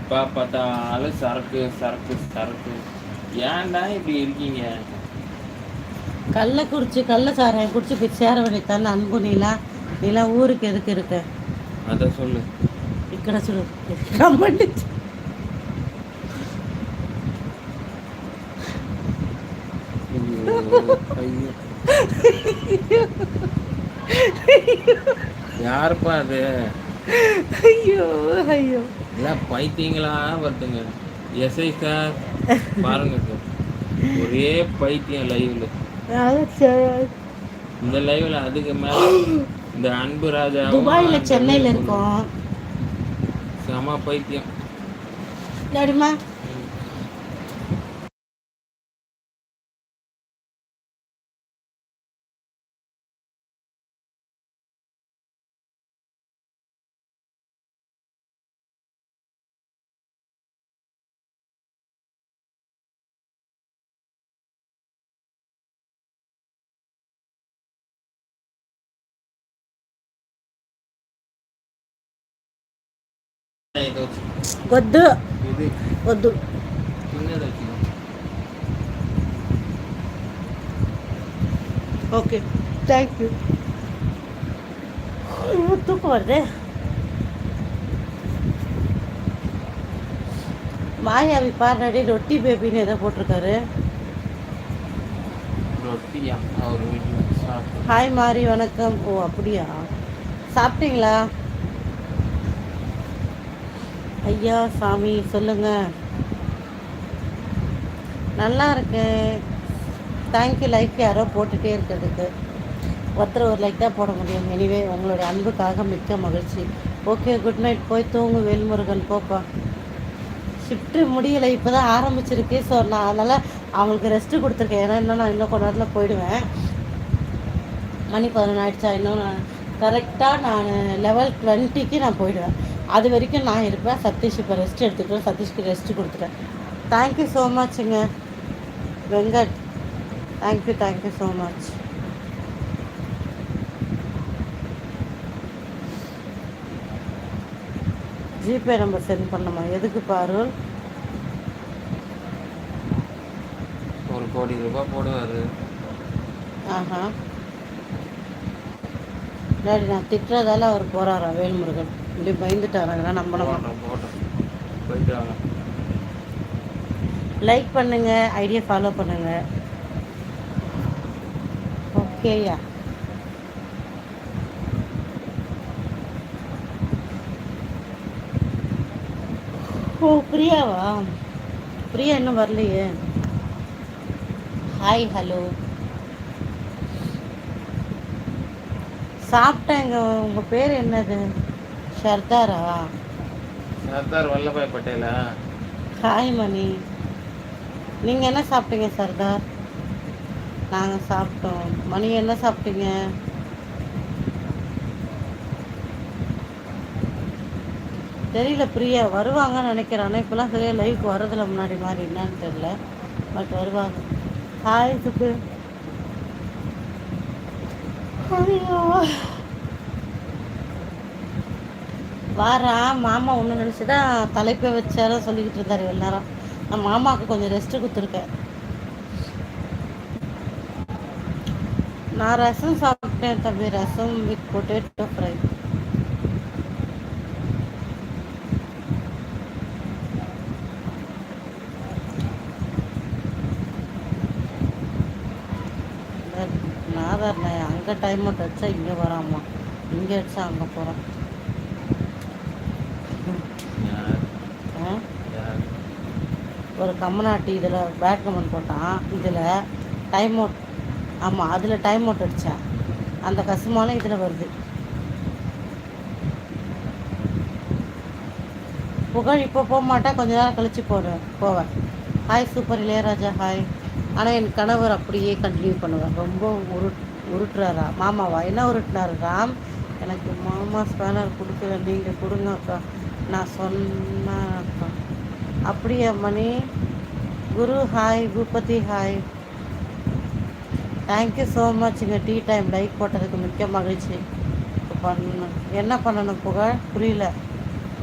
இப்போ பார்த்தாலும் சரக்கு சரக்கு சரக்கு. ஏன்டா இப்படி இருக்கீங்க? கல்லை குடிச்சு கள்ள சாராயம் குடிச்சு போய் சேர வேண்டியதால அன்பு நீலா? நீலா ஊருக்கு எதுக்கு இருக்க? அத சொல்லு. இக்கட சொல்லு. கமெண்ட் யாருப்பா அது? ஐயோ ஐயோ. எல்லாம் பைத்தியங்களா வருதுங்க. எஸ்ஐ சார் பாருங்க சார் ஒரே பைத்தியம் லைவ்ல இந்த லைவ்ல அதுக்கு மேல இந்த அன்பு ராஜா துபாயில சென்னையில இருக்கோம். செம பைத்தியம். వద్దు இது వద్దు சின்னதை வச்சுக்கோ. ఓకే థ్యాంక్ యూ தூக்கம் வருது மாயாவி பாருடி ரொட்டி பேபின்னு எதை போட்டிருக்காரு ரொட்டியா அவர் வீட்டில் சாப்பிட்டு ஹாய் மாரி வணக்கம் ஓ அப்படியா சாப்பிட்டீங்களா ஐயா சாமி சொல்லுங்க. நல்லா இருக்கு. தேங்க்யூ லைக் யாரோ போட்டுகிட்டே இருக்கிறதுக்கு. ஒருத்தர் ஒரு லைக் தான் போட முடியும். எனிவே உங்களுடைய அன்புக்காக மிக்க மகிழ்ச்சி. ஓகே குட் நைட் போய் தூங்கு வேல்முருகன் போப்பா. ஷிஃப்ட்டு முடியலை. இப்போ தான் ஆரம்பிச்சிருக்கு. ஸோ நான் அதனால் அவங்களுக்கு ரெஸ்ட்டு கொடுத்துருக்கேன். ஏன்னா இன்னும் நான் இன்னும் கொஞ்ச நேரத்தில் போயிடுவேன். மணி பதினொன்று ஆயிடுச்சா? இன்னும் நான் கரெக்டாக நான் லெவல் டுவெண்ட்டிக்கு நான் போயிடுவேன். அது வரைக்கும் நான் இருப்பேன். சதீஷ் இப்போ ரெஸ்ட் எடுத்துக்கிட்டோம் சதீஷ்க்கு ரெஸ்ட் கொடுத்துட்டேன். Thank you so மச்ங்க Venkat thank you thank you so much GPay number sent பண்ணணுமா? எதுக்கு பாரு ஒரு கோடி ரூபாய் போடுவார் ஆஹா. டாடி நான் திட்டுறதால அவர் போறாரா? வேல்முருகன். இப்படி போட்டோம் போயிட்டு வாங்க லைக் பண்ணுங்க ஐடியா ஃபாலோ பண்ணுங்க. ஓகேயா ஓ பிரியாவா? பிரியா இன்னும் வரலையே. ஹாய் ஹலோ சாப்பிட்டேங்க. உங்கள் பேர் என்னது? ஷர்தாரா சர்தார் வல்லபாய் பட்டேலா? ஹாய் மணி. நீங்கள் என்ன சாப்பிட்டீங்க சர்தார்? நாங்கள் சாப்பிட்டோம். மணி என்ன சாப்பிட்டீங்க? தெரியல பிரியா. வருவாங்கன்னு நினைக்கிறேன். ஆனால் இப்போலாம் சரியாக லைவுக்கு வரதில்ல முன்னாடி மாதிரி என்னன்னு தெரியல. பட் வருவாங்க. ஹாய் சுப்பு. ஐயோ. வாரா மாமா ஒன்று நினச்சி தான் தலைப்பை வச்சார சொல்லிக்கிட்டு இருந்தார் இவ்வளோ நேரம் நான் மாமாவுக்கு கொஞ்சம் ரெஸ்ட்டு கொடுத்துருக்கேன். நான் ரசம் சாப்பிட்டேன் தம்பி. ரசம் வித் பொட்டேட்டோ ஃப்ரை நாதார் அங்கே டைம் மட்டும் அடிச்சா இங்கே வராமா இங்கே அடிச்சா அங்கே போகிறோம் ஒரு கம்மநாட்டி இதில் பேட் கமெண்ட் போட்டான். இதில் டைம் அவுட் ஆமாம் அதில் டைம் அவுட் அடித்தேன் அந்த கசுமாலும் இதில் வருது. புகழ் இப்போ போக மாட்டேன் கொஞ்ச நேரம் கழித்து போகிறேன் போவேன் ஹாய் சூப்பர் இளையராஜா ஹாய் ஆனால் என் கணவர் அப்படியே கண்டினியூ பண்ணுவேன் ரொம்ப உரு உருட்டுறாரா. மாமாவா என்ன உருட்டினாரு ராம்? எனக்கு மாமா ஸ்பேனர் கொடுக்குறேன் நீங்கள் கொடுங்க அக்கா. நான் சொன்னேன் அப்படியே அப்படியா Mani. Guru hi Boopathi hi thank you so much இங்கே டீ டைம் லைக் போட்டதுக்கு மிக்க மகிழ்ச்சி. பண்ணணும் என்ன பண்ணணும் புகழ்? புரியல.